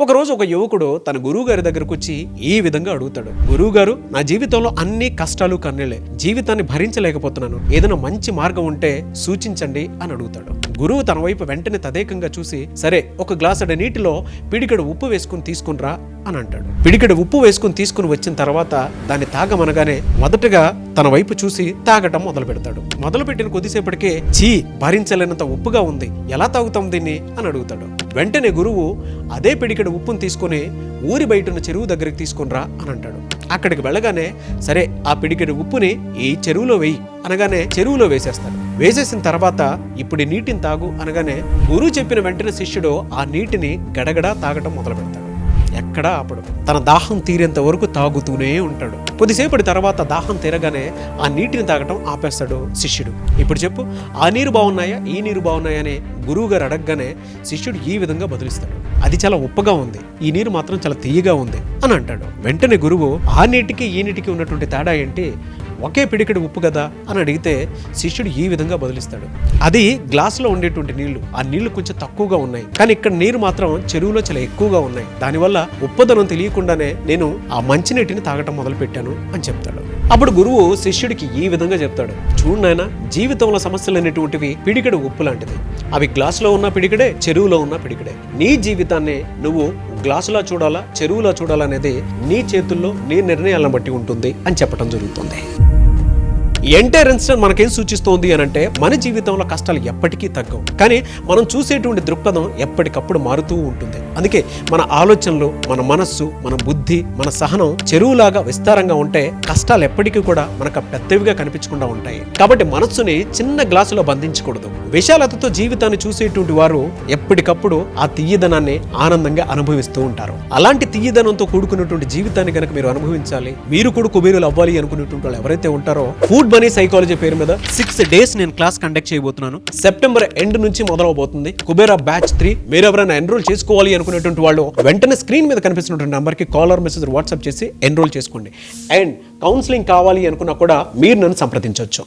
ఒకరోజు ఒక యువకుడు తన గురువు గారి దగ్గరకు వచ్చి ఈ విధంగా అడుగుతాడు. గురువు గారు నా జీవితంలో అన్ని కష్టాలు కన్నెలే జీవితాన్ని భరించలేకపోతున్నాను. ఏదైనా మంచి మార్గం ఉంటే సూచించండి అని అడుగుతాడు. గురువు తన వైపు వెంటనే తదేకంగా చూసి సరే ఒక గ్లాసుడ నీటిలో పిడికెడు ఉప్పు వేసుకుని తీసుకునిరా అని అంటాడు. పిడికెడు ఉప్పు వేసుకుని తీసుకుని వచ్చిన తర్వాత దాన్ని తాగమనగానే మొదటగా తన వైపు చూసి తాగటం మొదలు పెడతాడు. మొదలు పెట్టిన కొద్దిసేపటికే చీ భరించలేనంత ఉప్పుగా ఉంది. ఎలా తాగుతాం దీన్ని? అని అడుగుతాడు. వెంటనే గురువు అదే పిడికెడు ఉప్పును తీసుకొని ఊరి బయట ఉన్న చెరువు దగ్గరికి తీసుకునిరా అని అంటాడు. అక్కడికి వెళ్ళగానే సరే ఆ పిడికెడు ఉప్పుని ఈ చెరువులో వేయి అనగానే చెరువులో వేసేస్తాడు. వేసేసిన తర్వాత ఇప్పుడు నీటిని తాగు అనగానే గురువు చెప్పిన వెంటనే శిష్యుడు ఆ నీటిని గడగడా తాగటం మొదలు పెడతాడు ఎక్కడా ఆపడు. తన దాహం తీరేంత వరకు తాగుతూనే ఉంటాడు. కొద్దిసేపటి తర్వాత దాహం తీరగానే ఆ నీటిని తాగటం ఆపేస్తాడు శిష్యుడు. ఇప్పుడు చెప్పు ఆ నీరు బాగున్నాయా ఈ నీరు బాగున్నాయా అని గురువు గారు అడగగానే శిష్యుడు ఈ విధంగా బదులిస్తాడు. అది చాలా ఉప్పగా ఉంది. ఈ నీరు మాత్రం చాలా తీయగా ఉంది అని అంటాడు. వెంటనే గురువు ఆ నీటికి ఈ నీటికి ఉన్నటువంటి తేడా ఏంటి? ఒకే పిడికెడు ఉప్పు కదా అని అడిగితే శిష్యుడు ఈ విధంగా బదులిస్తాడు. అది గ్లాసులో ఉండేటువంటి నీళ్ళు. ఆ నీళ్ళు కొంచెం తక్కువగా ఉన్నాయి. కానీ ఇక్కడ నీరు మాత్రం చెరువులో చాలా ఎక్కువగా ఉన్నాయి. దానివల్ల ఉప్పదనం తెలియకుండానే నేను ఆ మంచినీటిని తాగటం మొదలు పెట్టాను అని చెప్తాడు. అప్పుడు గురువు శిష్యుడికి ఈ విధంగా చెప్తాడు. చూడు నాయన జీవితంలో సమస్యలు అనేటువంటివి పిడికెడు ఉప్పు లాంటిది. అవి గ్లాసులో ఉన్న పిడికెడే చెరువులో ఉన్న పిడికెడే. నీ జీవితాన్ని నువ్వు గ్లాసులా చూడాలా చెరువులా చూడాలనేది నీ చేతుల్లో నీ నిర్ణయాలను బట్టి ఉంటుంది అని చెప్పడం జరుగుతుంది. ఎంటైర్ ఇన్సిడెంట్ మనకేం సూచిస్తోంది అని అంటే మన జీవితంలో కష్టాలు ఎప్పటికీ తగ్గవు. కానీ మనం చూసేటువంటి దృక్పథం ఎప్పటికప్పుడు మారుతూ ఉంటుంది. అందుకే మన ఆలోచనలు మన మనస్సు మన బుద్ధి మన సహనం చెరువులాగా విస్తారంగా ఉంటే కష్టాలు ఎప్పటికీ కూడా మనకు పెద్దవిగా కనిపించకుండా ఉంటాయి. కాబట్టి మనస్సుని చిన్న గ్లాసులో బంధించకూడదు. విశాలతతో జీవితాన్ని చూసేటువంటి వారు ఎప్పటికప్పుడు ఆ తీయదనాన్ని ఆనందంగా అనుభవిస్తూ ఉంటారు. అలాంటి తీయదనంతో కూడుకున్నటువంటి జీవితాన్ని కనుక మీరు అనుభవించాలి మీరు కూడా కుబేరులు అవ్వాలి అనుకునేటువంటి వాళ్ళు ఎవరైతే ఉంటారో ఫుడ్ మనీ సైకాలజీ పేరు మీద సిక్స్ డేస్ నేను క్లాస్ కండక్ట్ చేయబోతున్నాను. సెప్టెంబర్ ఎండ్ నుంచి మొదలవబోతుంది. కుబేరా బ్యాచ్ త్రీ మీరు ఎవరైనా ఎన్రోల్ చేసుకోవాలి అనుకునేటువంటి వాళ్ళు వెంటనే స్క్రీన్ మీద కనిపిస్తున్నటువంటి నెంబర్కి కాలర్ మెసేజ్ వాట్సాప్ చేసి ఎన్రోల్ చేసుకోండి. అండ్ కౌన్సిలింగ్ కావాలి అనుకున్నా కూడా మీరు నన్ను సంప్రదించవచ్చు.